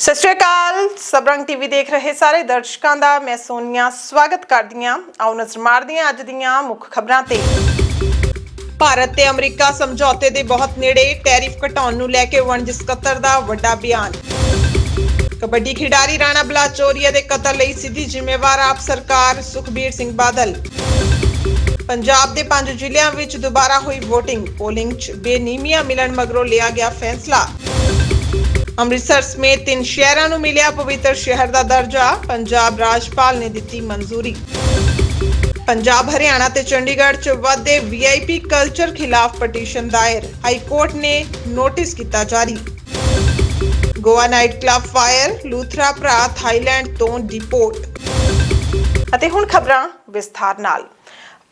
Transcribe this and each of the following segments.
ਸਤਿ ਸ਼੍ਰੀ ਅਕਾਲ। ਸਬਰੰਗ ਟੀਵੀ ਦੇਖ ਰਹੇ ਸਾਰੇ ਦਰਸ਼ਕਾਂ ਦਾ। ਮੈਂ ਸੋਨੀਆ, ਸਵਾਗਤ ਕਰਦੀ ਹਾਂ। ਆਓ ਨਜ਼ਰ ਮਾਰਦੇ ਹਾਂ ਅੱਜ ਦੀਆਂ ਮੁੱਖ ਖਬਰਾਂ ਤੇ। ਭਾਰਤ ਤੇ ਅਮਰੀਕਾ ਸਮਝੌਤੇ ਦੇ ਬਹੁਤ ਨੇੜੇ ਟੈਰਿਫ ਘਟਾਉਣ ਨੂੰ ਲੈ ਕੇ ਵਣਜ ਸਕੱਤਰ ਦਾ ਵੱਡਾ ਬਿਆਨ। ਕਬੱਡੀ ਖਿਡਾਰੀ ਰਾਣਾ ਬਲਾਚੋਰੀਆ ਦੇ ਕਤਲ ਲਈ ਸਿੱਧੀ ਜ਼ਿੰਮੇਵਾਰ ਆਪ ਸਰਕਾਰ, ਸੁਖਬੀਰ ਸਿੰਘ ਬਾਦਲ। ਪੰਜਾਬ ਦੇ ਪੰਜ ਜ਼ਿਲ੍ਹਿਆਂ ਵਿੱਚ ਦੁਬਾਰਾ ਹੋਈ VOTING ਪੋਲਿੰਗ 'ਚ ਬੇਨੀਮੀਆਂ ਮਿਲਣ ਮਗਰੋਂ ਲਿਆ ਗਿਆ ਫੈਸਲਾ। ਅੰਮ੍ਰਿਤਸਰ ਸਮੇਤ ਤਿੰਨ ਸ਼ਹਿਰਾਂ ਨੂੰ ਮਿਲਿਆ ਪਵਿੱਤਰ ਸ਼ਹਿਰ ਦਾ ਦਰਜਾ, ਪੰਜਾਬ ਰਾਜਪਾਲ ਨੇ ਦਿੱਤੀ ਮਨਜ਼ੂਰੀ। ਪੰਜਾਬ, ਹਰਿਆਣਾ ਤੇ ਚੰਡੀਗੜ੍ਹ 'ਚ ਵਾਧੇ ਵੀਆਈਪੀ ਕਲਚਰ ਖਿਲਾਫ ਪਟੀਸ਼ਨ ਦਾਇਰ ਹਾਈ ਕੋਰਟ ਨੇ ਨੋਟਿਸ ਕੀਤਾ ਜਾਰੀ। Goa night club fire, Luthra ਭਰਾ ਥਾਈਲੈਂਡ ਤੋਂ ਡਿਪੋਰਟ। ਅਤੇ ਹੁਣ ਖਬਰਾਂ ਵਿਸਥਾਰ ਨਾਲ।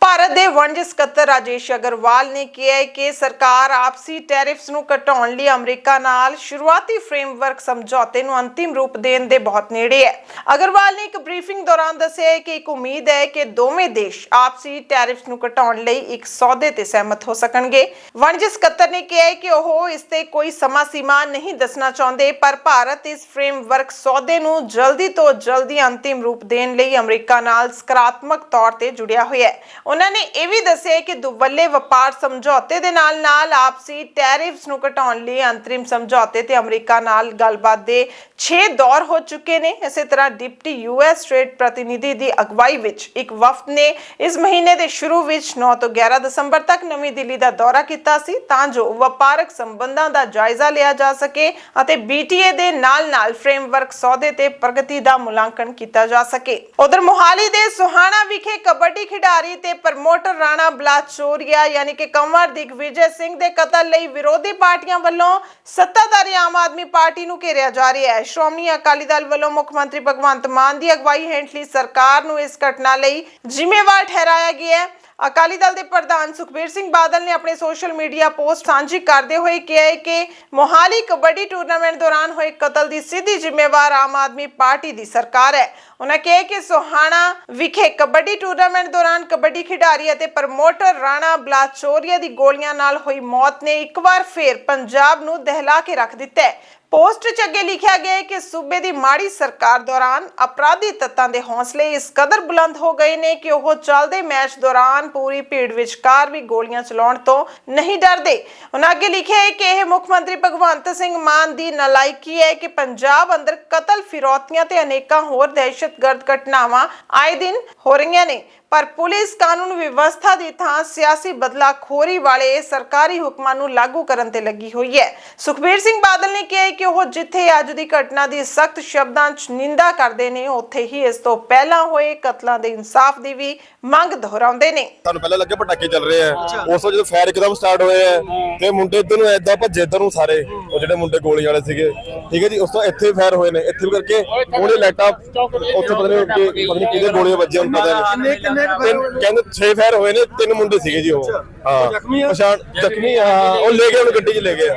ਭਾਰਤ ਦੇ ਵਣਜ ਸਕੱਤਰ ਰਾਜੇਸ਼ ਅਗਰਵਾਲ ਨੇ ਕਿਹਾ ਹੈ ਕਿ ਸਰਕਾਰ ਆਪਸੀ ਟੈਰਿਫਸ ਨੂੰ ਘਟਾਉਣ ਲਈ ਅਮਰੀਕਾ ਨਾਲ ਸ਼ੁਰੂਆਤੀ ਫਰੇਮਵਰਕ ਸਮਝੌਤੇ ਨੂੰ ਅੰਤਿਮ ਰੂਪ ਦੇਣ ਦੇ ਬਹੁਤ ਨੇੜੇ ਹੈ। ਅਗਰਵਾਲ ਨੇ ਇੱਕ ਬਰੀਫਿੰਗ ਦੌਰਾਨ ਦੱਸਿਆ ਹੈ ਕਿ ਇੱਕ ਉਮੀਦ ਹੈ ਕਿ ਦੋਵੇਂ ਦੇਸ਼ ਆਪਸੀ ਟੈਰਿਫਸ ਨੂੰ ਘਟਾਉਣ ਲਈ ਇੱਕ ਸੌਦੇ ਤੇ ਸਹਿਮਤ ਹੋ ਸਕਣਗੇ। ਵਣਜ ਸਕੱਤਰ ਨੇ ਕਿਹਾ ਹੈ ਕਿ ਉਹ ਇਸ ਤੇ ਕੋਈ ਸਮਾਂ ਸੀਮਾ ਨਹੀਂ ਦੱਸਣਾ ਚਾਹੁੰਦੇ, ਪਰ ਭਾਰਤ ਇਸ ਫਰੇਮਵਰਕ ਸੌਦੇ ਨੂੰ ਜਲਦੀ ਤੋਂ ਜਲਦੀ ਅੰਤਿਮ ਰੂਪ ਦੇਣ ਲਈ ਅਮਰੀਕਾ ਨਾਲ ਸਕਾਰਾਤਮਕ ਤੌਰ ਤੇ ਜੁੜਿਆ ਹੋਇਆ ਹੈ। ਉਹਨਾਂ ਨੇ ਇਹ ਵੀ ਦੱਸਿਆ ਕਿ ਦੁਵੱਲੇ ਵਪਾਰ ਸਮਝੌਤੇ ਦੇ ਨਾਲ ਨਾਲ ਆਪਸੀ ਟੈਰਿਫਸ ਨੂੰ ਘਟਾਉਣ ਲਈ ਅੰਤਰਿਮ ਸਮਝੌਤੇ ਤੇ ਅਮਰੀਕਾ ਨਾਲ ਗੱਲਬਾਤ ਦੇ 6 ਦੌਰ ਹੋ ਚੁੱਕੇ ਨੇ। ਇਸੇ ਤਰ੍ਹਾਂ ਡਿਪਟੀ ਯੂਐਸ ਟ੍ਰੇਡ ਪ੍ਰਤੀਨਿਧੀ ਦੀ ਅਗਵਾਈ ਵਿੱਚ ਇੱਕ ਵਫਦ ਨੇ ਇਸ ਮਹੀਨੇ ਦੇ ਸ਼ੁਰੂ ਵਿੱਚ 9 ਤੋਂ 11 ਦਸੰਬਰ ਤੱਕ ਨਵੀਂ ਦਿੱਲੀ ਦਾ ਦੌਰਾ ਕੀਤਾ ਸੀ ਤਾਂ ਜੋ ਵਪਾਰਕ ਸੰਬੰਧਾਂ ਦਾ ਜਾਇਜ਼ਾ ਲਿਆ ਜਾ ਸਕੇ ਅਤੇ BTA ਦੇ ਨਾਲ-ਨਾਲ ਫਰੇਮਵਰਕ ਸੌਦੇ ਤੇ ਪ੍ਰਗਤੀ ਦਾ ਮੁਲਾਂਕਣ ਕੀਤਾ ਜਾ ਸਕੇ। ਉਧਰ ਮੋਹਾਲੀ ਦੇ ਸੁਹਾਣਾ ਵਿਖੇ ਕਬੱਡੀ ਖਿਡਾਰੀ ਤੇ ਪ੍ਰਮੋਟਰ ਰਾਣਾ ਬਲਾਚੋਰੀਆ ਯਾਨੀ ਕਿ ਕੰਵਰ ਦਿਗਵਿਜੇ ਸਿੰਘ ਦੇ ਕਤਲ ਲਈ ਵਿਰੋਧੀ ਪਾਰਟੀਆਂ ਵੱਲੋਂ ਸੱਤਾਧਾਰੀ ਆਮ ਆਦਮੀ ਪਾਰਟੀ ਨੂੰ ਘੇਰਿਆ ਜਾ ਰਿਹਾ ਹੈ। ਸ਼੍ਰੋਮਣੀ ਅਕਾਲੀ ਦਲ ਵੱਲੋਂ ਮੁੱਖ ਮੰਤਰੀ ਭਗਵੰਤ ਮਾਨ ਦੀ ਅਗਵਾਈ ਹੇਠਲੀ ਸਰਕਾਰ ਨੂੰ ਇਸ ਘਟਨਾ ਲਈ ਜ਼ਿੰਮੇਵਾਰ ਠਹਿਰਾਇਆ ਗਿਆ ਹੈ। ਅਕਾਲੀ ਦਲ ਦੇ ਪ੍ਰਧਾਨ ਸੁਖਬੀਰ ਸਿੰਘ ਬਾਦਲ ਨੇ ਆਪਣੇ ਸੋਸ਼ਲ ਮੀਡੀਆ ਪੋਸਟ ਸਾਂਝੀ ਕਰਦੇ ਹੋਏ ਕਿਹਾ ਹੈ ਕਿ ਮੋਹਾਲੀ ਕਬੱਡੀ ਟੂਰਨਾਮੈਂਟ ਦੌਰਾਨ ਹੋਏ ਕਤਲ ਦੀ ਸਿੱਧੀ ਜ਼ਿੰਮੇਵਾਰ ਆਮ ਆਦਮੀ ਪਾਰਟੀ ਦੀ ਸਰਕਾਰ ਹੈ। ਉਹਨਾਂ ਕਿਹਾ ਕਿ ਸੋਹਾਣਾ ਵਿਖੇ ਕਬੱਡੀ ਟੂਰਨਾਮੈਂਟ ਦੌਰਾਨ ਕਬੱਡੀ ਖਿਡਾਰੀ ਅਤੇ ਪ੍ਰਮੋਟਰ ਰਾਣਾ ਬਲਾਚੋਰੀਆ ਦੀ ਗੋਲੀਆਂ ਨਾਲ ਹੋਈ ਮੌਤ ਨੇ ਇੱਕ ਵਾਰ ਫੇਰ ਪੰਜਾਬ ਨੂੰ ਦਹਿਲਾ ਕੇ ਰੱਖ ਦਿੱਤਾ ਹੈ। ਪੋਸਟ 'ਚ ਅੱਗੇ ਲਿਖਿਆ ਗਿਆ ਹੈ ਕਿ ਸੂਬੇ ਦੀ ਮਾੜੀ ਸਰਕਾਰ ਦੌਰਾਨ ਅਪਰਾਧੀ ਤੱਤਾਂ ਦੇ ਹੌਸਲੇ ਇਸ ਕਦਰ ਬੁਲੰਦ ਹੋ ਗਏ ਨੇ ਕਿ ਉਹ ਚੱਲਦੇ ਮੈਚ ਦੌਰਾਨ ਪੂਰੀ ਭੀੜ ਵਿਚਕਾਰ ਵੀ ਗੋਲੀਆਂ ਚਲਾਉਣ ਤੋਂ ਨਹੀਂ ਡਰਦੇ। ਉਹਨਾਂ ਅੱਗੇ ਲਿਖਿਆ ਹੈ ਕਿ ਇਹ ਮੁੱਖ ਮੰਤਰੀ ਭਗਵੰਤ ਸਿੰਘ ਮਾਨ ਦੀ ਨਲਾਇਕੀ ਹੈ ਕਿ ਪੰਜਾਬ ਅੰਦਰ ਕਤਲ ਫਿਰੌਤੀਆਂ ਤੇ ਅਨੇਕਾਂ ਹੋਰ ਦਹਿਸ਼ਤਗਰਦ ਘਟਨਾਵਾਂ ਆਏ ਦਿਨ ਹੋ ਰਹੀਆਂ ਨੇ। ਪਰ ਪੁਲਿਸ ਕਾਨੂੰਨ ਵਿਵਸਥਾ ਦੀ ਥਾਂ ਸਿਆਸੀ ਬਦਲਾਖੋਰੀ ਵਾਲੇ ਸਰਕਾਰੀ ਹੁਕਮਾਂ ਨੂੰ ਲਾਗੂ ਕਰਨ ਤੇ ਲੱਗੀ ਹੋਈ ਹੈ। ਸੁਖਬੀਰ ਸਿੰਘ ਬਾਦਲ ਨੇ ਕਿਹਾ ਕਿ ਉਹ ਜਿੱਥੇ ਅੱਜ ਦੀ ਘਟਨਾ ਦੀ ਸਖਤ ਸ਼ਬਦਾਂ 'ਚ ਨਿੰਦਾ ਕਰਦੇ ਨੇ ਉੱਥੇ ਹੀ ਇਸ ਤੋਂ ਪਹਿਲਾਂ ਹੋਏ ਕਤਲਾਂ ਦੇ ਇਨਸਾਫ ਦੀ ਵੀ ਮੰਗ ਦੁਹਰਾਉਂਦੇ ਨੇ। ਤੁਹਾਨੂੰ ਪਹਿਲਾਂ ਲੱਗੇ ਪਟਾਕੇ ਚੱਲ ਰਹੇ ਆ। ਉਸ ਤੋਂ ਜਦੋਂ ਫਾਇਰ ਇੱਕਦਮ ਸਟਾਰਟ ਹੋਏ ਆ ਤੇ ਮੁੰਡੇ ਇੱਧਰ ਨੂੰ ਐਦਾਂ ਭੱਜੇ ਇੱਧਰ ਨੂੰ ਸਾਰੇ ਉਹ ਜਿਹੜੇ ਮੁੰਡੇ ਗੋਲੀ ਵਾਲੇ ਸੀਗੇ। ਠੀਕ ਹੈ ਜੀ ਉਸ ਤੋਂ ਇੱਥੇ ਫਾਇਰ ਹੋਏ ਨੇ। ਇੱਥੇ ਵੀ ਕਰਕੇ ਉਹਨੇ ਲਾਈਟਾਂ ਉੱਥੇ ਪਤਾ ਨਹੀਂ ਕਿ ਪਤਾ ਨਹੀਂ ਕਿਹਦੇ ਗੋਲੀਆਂ ਵੱਜੀਆਂ ਹੁਣ ਪਤਾ ਨਹੀਂ। ਤਿੰਨ- ਕਹਿੰਦੇ 6 ਫਾਇਰ ਹੋਏ ਨੇ ਤਿੰਨ ਮੁੰਡੇ ਸੀਗੇ ਜੀ ਉਹ। ਹਾਂ। ਪਛਾਣ ਜ਼ਖਮੀ ਹਾਂ ਉਹ ਲੈ ਗਏ ਉਹਨੂੰ ਗੱਡੀ 'ਚ ਲੈ ਗਏ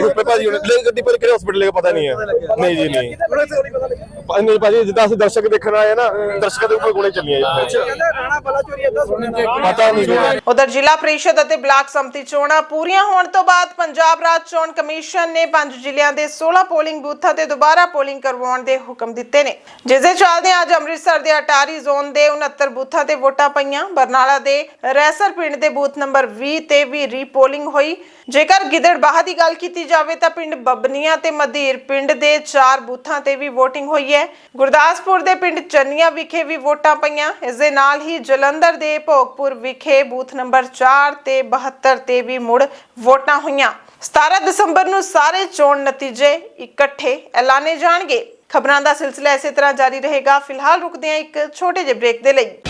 ਰੁਪਏ ਭਾਜੀ ਉਹਨੇ ਲੈ ਗੱਡੀ ਪਰ ਕਿਹੜੇ ਹਸਪੀਟਲ ਲੈ ਕੇ ਪਤਾ ਨਹੀਂ ਹੈ ਨਹੀਂ ਜੀ ਨਹੀਂ। ਨਹੀਂ ਭਾਜੀ ਜਿੱਦਾਂ ਅਸੀਂ ਦਰਸ਼ਕ ਦੇਖਣ ਆਏ ਨਾ ਦਰਸ਼ਕਾਂ ਦੇ ਉੱਪਰ ਗੋਲੀਆਂ ਚੱਲੀਆਂ ਜੀ ਪਤਾ ਨਹੀਂ ਜੀ। ਉਧਰ ਜ਼ਿਲ੍ਹਾ ਪ੍ਰੀਸ਼ਦ ਅਤੇ ਬਲਾਕ ਸੰਮਤੀ ਚੋਣਾਂ ਪੂਰੀਆਂ ਹੋਣ ਤੋਂ ਬਾਅਦ ਪੰਜਾਬ ਰਾਜ ਚੋਣ ਕਮਿਸ਼ਨ ਨੇ ਪੰਜ ਜ਼ਿਲ੍ਹਿਆਂ ਦੇ 16 ਪੋਲਿੰਗ ਬੂਥਾਂ ਤੇ ਦੁਬਾਰਾ ਪੋਲਿੰਗ ਕਰਵਾਉਣ ਦੇ ਹੁਕਮ ਦਿੱਤੇ ਨੇ। ਜਿਸ ਦੇ ਚੱਲਦੇ ਅੱਜ ਅੰਮ੍ਰਿਤਸਰ ਦੇ ਅਟਾਰੀ ਜ਼ੋਨ ਦੇ 69 ਬੂਥਾਂ ਤੇ ਵੋਟਾਂ ਪਈਆਂ। ਬਰਨਾਲਾ ਦੇ ਰੈਸਰ ਪਿੰਡ ਦੇ ਬੂਥ ਨੰਬਰ 20 ਤੇ ਵੀ ਰੀਪੋਲਿੰਗ ਹੋਈ। ਜੇਕਰ ਗਿੱਦੜਬਾਹਾ ਦੀ ਗੱਲ ਕੀਤੀ ਜਾਵੇ ਤਾਂ ਪਿੰਡ ਬੱਬਨੀਆਂ ਤੇ ਮਧੀਰ ਪਿੰਡ ਦੇ 4 ਬੂਥਾਂ ਤੇ ਵੀ VOTING ਹੋਈ ਹੈ। ਗੁਰਦਾਸਪੁਰ ਦੇ ਪਿੰਡ ਚੰਨੀਆਂ ਵਿਖੇ ਵੀ ਵੋਟਾਂ ਪਈਆਂ। ਇਸ ਦੇ ਨਾਲ ਹੀ ਜਲੰਧਰ ਦੇ ਭੋਗਪੁਰ ਵਿਖੇ ਬੂਥ ਨੰਬਰ 4 ਤੇ 72 ਤੇ ਵੀ ਮੁੜ ਵੋਟਾਂ ਹੋਈਆਂ। 17 ਦਸੰਬਰ ਨੂੰ ਸਾਰੇ ਚੋਣ ਨਤੀਜੇ ਇਕੱਠੇ ਐਲਾਨੇ ਜਾਣਗੇ। ਖਬਰਾਂ ਦਾ ਸਿਲਸਿਲਾ ਇਸੇ ਤਰ੍ਹਾਂ ਜਾਰੀ ਰਹੇਗਾ। ਫਿਲਹਾਲ ਰੁਕਦੇ ਹਾਂ ਇੱਕ ਛੋਟੇ ਜਿਹੇ ਬ੍ਰੇਕ ਦੇ ਲਈ।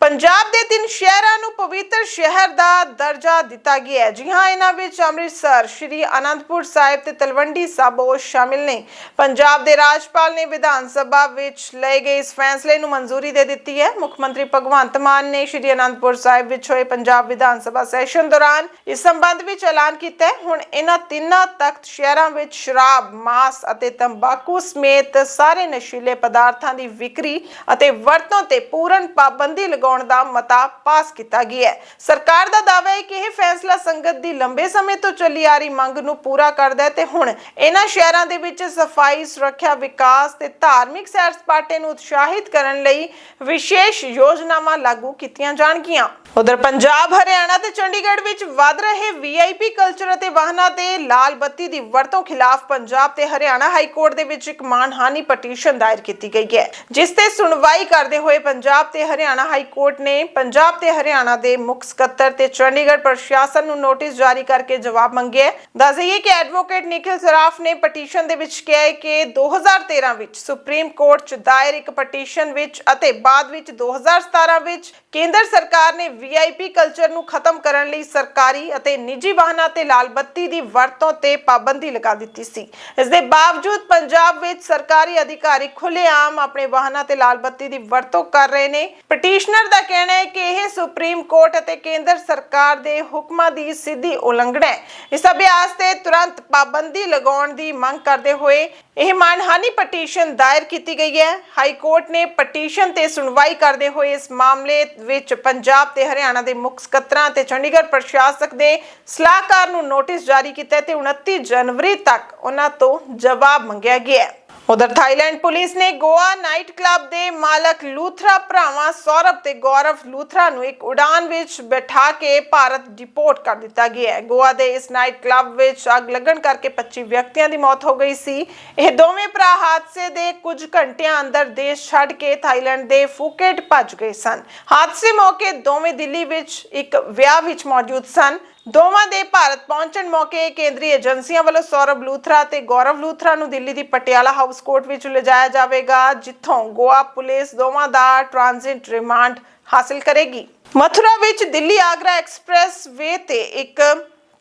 ਪੰਜਾਬ ਦੇ ਤਿੰਨ ਸ਼ਹਿਰਾਂ ਨੂੰ ਪਵਿੱਤਰ ਸ਼ਹਿਰ ਦਾ ਦਰਜਾ ਦਿੱਤਾ ਗਿਆ ਹੈ। ਜੀ ਹਾਂ, ਇਹਨਾਂ ਵਿੱਚ ਅੰਮ੍ਰਿਤਸਰ, ਸ਼੍ਰੀ ਅਨੰਦਪੁਰ ਸਾਹਿਬ ਤੇ ਤਲਵੰਡੀ ਸਾਬੋ ਸ਼ਾਮਿਲ ਨੇ। ਪੰਜਾਬ ਦੇ ਰਾਜਪਾਲ ਨੇ ਵਿਧਾਨ ਸਭਾ ਵਿੱਚ ਲਏ ਗਏ ਇਸ ਫੈਸਲੇ ਨੂੰ ਮਨਜ਼ੂਰੀ ਦੇ ਦਿੱਤੀ ਹੈ। ਮੁੱਖ ਮੰਤਰੀ ਭਗਵੰਤ ਮਾਨ ਨੇ ਸ਼੍ਰੀ ਅਨੰਦਪੁਰ ਸਾਹਿਬ ਵਿੱਚ ਹੋਏ ਪੰਜਾਬ ਵਿਧਾਨ ਸਭਾ ਸੈਸ਼ਨ ਦੌਰਾਨ ਇਸ ਸੰਬੰਧ ਵਿੱਚ ਐਲਾਨ ਕੀਤਾ ਹੈ। ਹੁਣ ਇਹਨਾਂ ਤਿੰਨਾਂ ਤਖਤ ਸ਼ਹਿਰਾਂ ਵਿੱਚ ਸ਼ਰਾਬ, ਮਾਸ ਅਤੇ ਤੰਬਾਕੂ ਸਮੇਤ ਸਾਰੇ ਨਸ਼ੀਲੇ ਪਦਾਰਥਾਂ ਦੀ ਵਿਕਰੀ ਅਤੇ ਵਰਤੋਂ ਤੇ ਪੂਰਨ ਪਾਬੰਦੀ ਲਗਾਉਣ ਦਾ ਮਤਾ ਪਾਸ ਕੀਤਾ ਗਿਆ ਹੈ। ਸਰਕਾਰ ਦਾ ਦਾਅਵਾ ਹੈ ਕਿ ਇਹ ਫੈਸਲਾ ਸੰਗਤ ਦੀ ਲੰਬੇ ਸਮੇਂ ਤੋਂ ਚੱਲੀ ਆ ਰਹੀ ਮੰਗ ਨੂੰ ਪੂਰਾ ਕਰਦਾ ਹੈ ਤੇ ਹੁਣ ਇਹਨਾਂ ਸ਼ਹਿਰਾਂ ਦੇ ਵਿੱਚ ਸਫ਼ਾਈ, ਸੁਰੱਖਿਆ, ਵਿਕਾਸ ਤੇ ਧਾਰਮਿਕ ਸੈਰ ਸਪਾਟੇ ਨੂੰ ਉਤਸ਼ਾਹਿਤ ਕਰਨ ਲਈ ਵਿਸ਼ੇਸ਼ ਯੋਜਨਾਵਾਂ ਲਾਗੂ ਕੀਤੀਆਂ ਜਾਣਗੀਆਂ। ਉਧਰ ਪੰਜਾਬ, ਹਰਿਆਣਾ ਤੇ ਚੰਡੀਗੜ੍ਹ ਵਿੱਚ ਵੱਧ ਰਹੇ ਵੀਆਈਪੀ ਕਲਚਰ ਅਤੇ ਵਾਹਨਾਂ ਤੇ ਲਾਲ ਬੱਤੀ ਦੀ ਵਰਤੋਂ ਖਿਲਾਫ ਪੰਜਾਬ ਤੇ ਹਰਿਆਣਾ ਹਾਈ ਕੋਰਟ ਦੇ ਵਿੱਚ ਇੱਕ ਮਾਨਹਾਨੀ ਪਟੀਸ਼ਨ ਦਾਇਰ ਕੀਤੀ ਗਈ ਹੈ। ਜਿਸ ਤੇ ਸੁਣਵਾਈ ਕਰਦੇ ਹੋਏ ਪੰਜਾਬ ਤੇ ਹਰਿਆਣਾ ਹਾਈ ਕੋਰਟ ਕੋਰਟ ਨੇ ਪੰਜਾਬ ਤੇ ਹਰਿਆਣਾ ਦੇ ਮੁੱਖ ਸਕੱਤਰ ਤੇ ਚੰਡੀਗੜ੍ਹ ਪ੍ਰਸ਼ਾਸਨ ਨੂੰ ਨੋਟਿਸ ਜਾਰੀ ਕਰਕੇ ਜਵਾਬ ਮੰਗਿਆ ਦੱਸ ਦਈਏ ਕਿ ਐਡਵੋਕੇਟ ਨਿਖਿਲ ਸਰਾਫ ਨੇ ਪਟੀਸ਼ਨ ਦੇ ਵਿੱਚ ਕਿਹਾ ਹੈ ਕਿ 2013 ਵਿੱਚ ਸੁਪਰੀਮ ਕੋਰਟ 'ਚ ਦਾਇਰ ਇੱਕ ਪਟੀਸ਼ਨ ਵਿੱਚ ਅਤੇ ਬਾਅਦ ਵਿੱਚ 2017 ਵਿੱਚ ਕੇਂਦਰ ਸਰਕਾਰ ਨੇ ਵੀਆਈਪੀ ਕਲਚਰ ਨੂੰ ਖਤਮ ਕਰਨ ਲਈ ਸਰਕਾਰੀ ਅਤੇ ਨਿੱਜੀ ਵਾਹਨਾਂ ਤੇ ਲਾਲ ਬੱਤੀ ਦੀ ਵਰਤੋਂ ਤੇ ਪਾਬੰਦੀ ਲਗਾ ਦਿੱਤੀ ਸੀ। ਇਸ ਦੇ ਬਾਵਜੂਦ ਪੰਜਾਬ ਵਿੱਚ ਸਰਕਾਰੀ ਅਧਿਕਾਰੀ ਖੁੱਲੇਆਮ ਆਪਣੇ ਵਾਹਨਾਂ ਤੇ ਲਾਲ ਬੱਤੀ ਦੀ ਵਰਤੋਂ ਕਰ ਰਹੇ ਨੇ। ਪਟੀਸ਼ਨਰ ਦਾ ਕਹਿਣਾ ਹੈ ਕਿ ਇਹ ਸੁਪਰੀਮ ਕੋਰਟ ਅਤੇ ਕੇਂਦਰ ਸਰਕਾਰ ਦੇ ਹੁਕਮਾਂ ਦੀ ਸਿੱਧੀ ਉਲੰਘਣਾ ਹੈ। ਇਸ ਅਭਿਆਸ ਤੇ ਤੁਰੰਤ ਪਾਬੰਦੀ ਲਗਾਉਣ ਦੀ ਮੰਗ ਕਰਦੇ ਹੋਏ ਇਹ ਮਾਨਹਾਨੀ ਪਟੀਸ਼ਨ ਦਾਇਰ ਕੀਤੀ ਗਈ ਹੈ। ਹਾਈ ਕੋਰਟ ਨੇ ਪਟੀਸ਼ਨ ਤੇ ਸੁਣਵਾਈ ਕਰਦੇ ਹੋਏ ਇਸ ਮਾਮਲੇ ਵਿੱਚ ਪੰਜਾਬ ਤੇ ਹਰਿਆਣਾ ਦੇ ਮੁੱਖ ਸਕੱਤਰਾਂ ਤੇ ਚੰਡੀਗੜ੍ਹ ਪ੍ਰਸ਼ਾਸਕ ਦੇ ਸਲਾਹਕਾਰ ਨੂੰ ਨੋਟਿਸ ਜਾਰੀ ਕੀਤਾ ਤੇ 29 ਜਨਵਰੀ ਤੱਕ ਉਹਨਾਂ ਤੋਂ ਜਵਾਬ ਮੰਗਿਆ ਗਿਆ ਹੈ। ਉਧਰ ਥਾਈਲੈਂਡ ਪੁਲਿਸ ਨੇ ਗੋਆ ਨਾਈਟ ਕਲੱਬ ਦੇ ਮਾਲਕ ਲੂਥਰਾ ਭਰਾਵਾਂ ਸੌਰਵ ਤੇ ਗੌਰਵ ਲੂਥਰਾ ਨੂੰ ਇੱਕ ਉਡਾਨ ਵਿੱਚ ਬਿਠਾ ਕੇ ਭਾਰਤ ਡਿਪੋਰਟ ਕਰ ਦਿੱਤਾ ਗਿਆ ਹੈ। ਗੋਆ ਦੇ ਇਸ ਨਾਈਟ ਕਲੱਬ ਵਿੱਚ ਅੱਗ ਲੱਗਣ ਕਰਕੇ 25 ਵਿਅਕਤੀਆਂ ਦੀ ਮੌਤ ਹੋ ਗਈ ਸੀ। ਇਹ ਦੋਵੇਂ ਭਰਾ ਹਾਦਸੇ ਦੇ ਕੁਝ ਘੰਟਿਆਂ ਅੰਦਰ ਦੇਸ਼ ਛੱਡ ਕੇ ਥਾਈਲੈਂਡ ਦੇ ਫੂਕੇਟ ਭੱਜ ਗਏ ਸਨ। ਹਾਦਸੇ ਮੌਕੇ ਦੋਵੇਂ ਦਿੱਲੀ ਵਿੱਚ ਇੱਕ ਵਿਆਹ ਵਿੱਚ ਮੌਜੂਦ ਸਨ। ਦੋਵਾਂ ਦੇ ਭਾਰਤ ਪਹੁੰਚਣ ਮੌਕੇ ਕੇਂਦਰੀ ਏਜੰਸੀਆਂ ਵੱਲੋਂ ਸੌਰਵ ਲੂਥਰਾ ਤੇ ਗੌਰਵ ਲੂਥਰਾ ਨੂੰ ਦਿੱਲੀ ਦੀ ਪਟਿਆਲਾ ਹਾਊਸ ਕੋਰਟ ਵਿੱਚ ਲਿਜਾਇਆ ਜਾਵੇਗਾ, ਜਿੱਥੋਂ ਗੋਆ ਪੁਲਿਸ ਦੋਵਾਂ ਦਾ ਟ੍ਰਾਂਜ਼ਿਟ ਰਿਮਾਂਡ ਹਾਸਲ ਕਰੇਗੀ। ਮਥੁਰਾ ਵਿੱਚ ਦਿੱਲੀ ਆਗਰਾ ਐਕਸਪ੍ਰੈਸ ਵੇ ਤੇ ਇੱਕ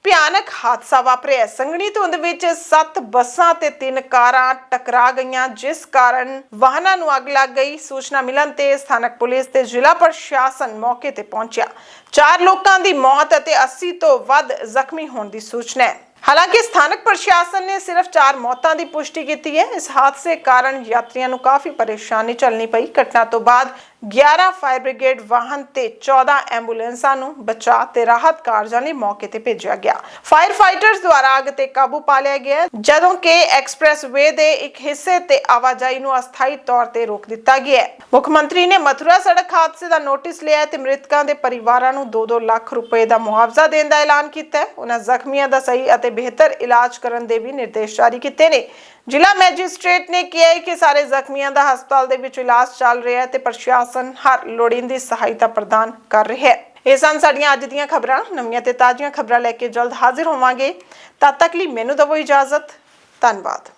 ਭਿਆਨਕ ਹਾਦਸਾ ਵਾਪਰਿਆ। ਸੰਗਣੀ ਧੁੰਦ ਵਿੱਚ 7 ਬੱਸਾਂ ਤੇ 3 ਕਾਰਾਂ ਟਕਰਾ ਗਈਆਂ, ਜਿਸ ਕਾਰਨ ਵਾਹਨਾਂ ਨੂੰ ਅੱਗ ਲੱਗ ਗਈ। ਸੂਚਨਾ ਮਿਲਣ ਤੇ ਸਥਾਨਕ ਪੁਲਿਸ ਤੇ ਜ਼ਿਲ੍ਹਾ ਪ੍ਰਸ਼ਾਸਨ ਮੌਕੇ ਤੇ ਪਹੁੰਚਿਆ। ਚਾਰ ਲੋਕਾਂ ਦੀ ਮੌਤ ਅਤੇ 80 ਤੋਂ ਵੱਧ ਜ਼ਖਮੀ ਹੋਣ ਦੀ ਸੂਚਨਾ ਹੈ। ਹਾਲਾਂਕਿ ਸਥਾਨਕ ਪ੍ਰਸ਼ਾਸਨ ਨੇ ਸਿਰਫ 4 ਮੌਤਾਂ ਦੀ ਪੁਸ਼ਟੀ ਕੀਤੀ ਹੈ। ਇਸ ਹਾਦਸੇ ਕਾਰਨ ਯਾਤਰੀਆਂ ਨੂੰ ਕਾਫੀ ਪਰੇਸ਼ਾਨੀ ਝੱਲਣੀ ਪਈ। ਘਟਨਾ ਤੋਂ ਬਾਅਦ 11 ਫਾਇਰ ਬ੍ਰਿਗੇਡ ਵਾਹਨ ਤੇ 14 ਐਂਬੂਲੈਂਸਾਂ ਨੂੰ ਬਚਾਅ ਤੇ ਰਾਹਤ ਕਾਰਜਾਂ ਲਈ ਮੌਕੇ ਤੇ ਭੇਜਿਆ ਗਿਆ। ਫਾਇਰ ਫਾਈਟਰਸ ਦੁਆਰਾ ਅੱਗ ਤੇ ਕਾਬੂ ਪਾ ਲਿਆ ਗਿਆ ਜਦੋਂ ਕਿ ਐਕਸਪ੍ਰੈਸਵੇ ਦੇ ਇੱਕ ਹਿੱਸੇ ਤੇ ਆਵਾਜਾਈ ਨੂੰ ਅਸਥਾਈ ਤੌਰ ਤੇ ਰੋਕ ਦਿੱਤਾ ਗਿਆ ਮੁੱਖ ਮੰਤਰੀ ਨੇ ਮਥੁਰਾ ਸੜਕ ਹਾਦਸੇ ਦਾ ਨੋਟਿਸ ਲਿਆ ਤੇ ਮ੍ਰਿਤਕਾਂ ਦੇ ਪਰਿਵਾਰਾਂ ਨੂੰ 2-2 ਲੱਖ ਰੁਪਏ ਦਾ ਮੁਆਵਜ਼ਾ ਦੇਣ ਦਾ ਐਲਾਨ ਕੀਤਾ ਹੈ। ਉਹਨਾਂ ਜ਼ਖਮੀਆਂ ਦਾ ਸਹੀ ਅਤੇ ਬਿਹਤਰ ਇਲਾਜ ਕਰਨ ਦੇ ਵੀ ਨਿਰਦੇਸ਼ ਜਾਰੀ ਕੀਤੇ ਨੇ। ਜ਼ਿਲ੍ਹਾ ਮੈਜਿਸਟ੍ਰੇਟ ਨੇ ਕਿਹਾ ਹੈ ਕਿ ਸਾਰੇ ਜ਼ਖਮੀਆਂ ਦਾ ਹਸਪਤਾਲ ਦੇ ਵਿੱਚ ਇਲਾਜ ਚੱਲ ਰਿਹਾ ਹੈ ਤੇ ਪ੍ਰਸ਼ਾਸਨ ਹਰ ਲੋੜੀਂਦੀ ਸਹਾਇਤਾ ਪ੍ਰਦਾਨ ਕਰ ਰਿਹਾ ਹੈ। ਇਹ ਸਨ ਸਾਡੀਆਂ ਅੱਜ ਦੀਆਂ ਖਬਰਾਂ। ਨਵੀਆਂ ਤੇ ਤਾਜ਼ੀਆਂ ਖਬਰਾਂ ਲੈ ਕੇ ਜਲਦ ਹਾਜ਼ਰ ਹੋਵਾਂਗੇ। ਤਦ ਤੱਕ ਲਈ ਮੈਨੂੰ ਦਵੋ ਇਜਾਜ਼ਤ। ਧੰਨਵਾਦ।